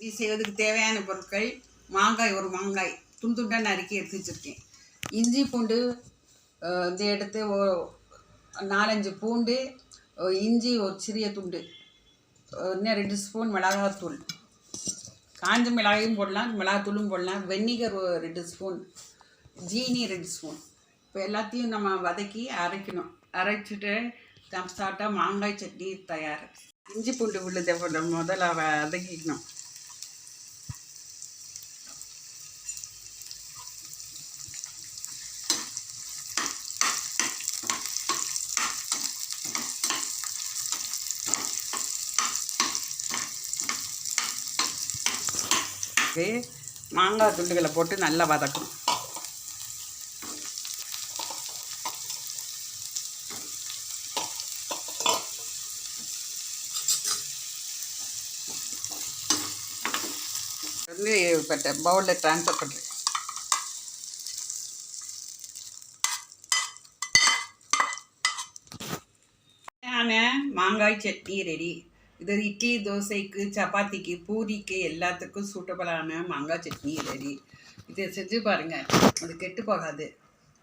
இது தேவையான பொருட்கள் மாங்காய் ஒரு மாங்காய் துண்டு துண்டாக நறுக்கி எடுத்து வச்சுருக்கேன். இஞ்சி பூண்டு இந்த இது எடுத்து ஓ- நாலஞ்சு பூண்டு இஞ்சி ஒரு சிறிய துண்டு இன்னும் ரெண்டு ஸ்பூன் மிளகாத்தூள். காஞ்ச மிளகாயும் போடலாம் மிளகாத்தூளும் போடலாம் வெந்நிகர் ஒரு ரெண்டு ஸ்பூன் ஜீனி ரெண்டு ஸ்பூன். இப்போ எல்லாத்தையும் நம்ம வதக்கி அரைக்கணும். அரைச்சிட்டு சாப்பிட்டா மாங்காய் சட்னி தயார். இஞ்சி பூண்டு விழுத முதல்ல வதக்கிக்கணும். இது மாங்காய் துண்டுகளை போட்டு நல்லா வதக்கணும். வந்து இப்போ பவுலில் ட்ரான்ஸ்ஃபர் பண்ணுறேன் மாங்காய் சட்னி ரெடி இது இட்லி தோசைக்கு சப்பாத்திக்கு பூரிக்கு எல்லாத்துக்கும் சூட்டபிளான மாங்காய் சட்னி ரெடி இதை செஞ்சு பாருங்கள் அது கெட்டு போகாது.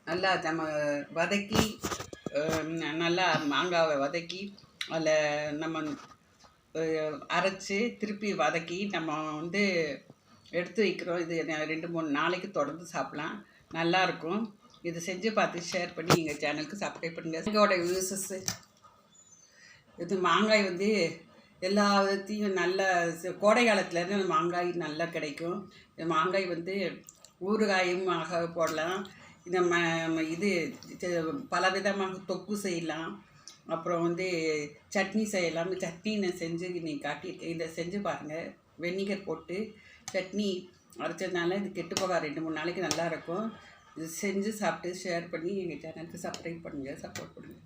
நல்லா நம்ம வதக்கி நல்லா மாங்காவை வதக்கி அதில் நம்ம அரைச்சி திருப்பி வதக்கி நம்ம வந்து எடுத்து வைக்கிறோம். இது ரெண்டு மூணு நாளைக்கு தொடர்ந்து சாப்பிட்லாம். நல்லாயிருக்கும் இது செஞ்சு பார்த்து ஷேர் பண்ணி எங்கள் சேனலுக்கு சப்ஸ்கிரைப் பண்ணுங்கள் எங்களோட வியூசஸ்ஸு இது மாங்காய் வந்து எல்லா விதத்தையும் நல்ல கோடை காலத்துலேருந்து அந்த மாங்காய் நல்லா கிடைக்கும். இந்த மாங்காய் வந்து ஊறுகாயும் ஆக போடலாம். இந்த ம இது பல விதமாக தொக்கு செய்யலாம். அப்புறம் வந்து சட்னி செய்யலாம். சட்னி நான் செஞ்சு நீ காட்டியிருக்கேன் இதை செஞ்சு பாருங்கள் வெந்நிகர் போட்டு சட்னி அரைச்சதுனால இது கெட்டு போகாது. ரெண்டு மூணு நாளைக்கு நல்லாயிருக்கும் இது செஞ்சு சாப்பிட்டு ஷேர் பண்ணி எங்கள் சேனலுக்கு சப்ஸ்கிரைப் பண்ணுங்கள் சப்போர்ட் பண்ணுங்கள்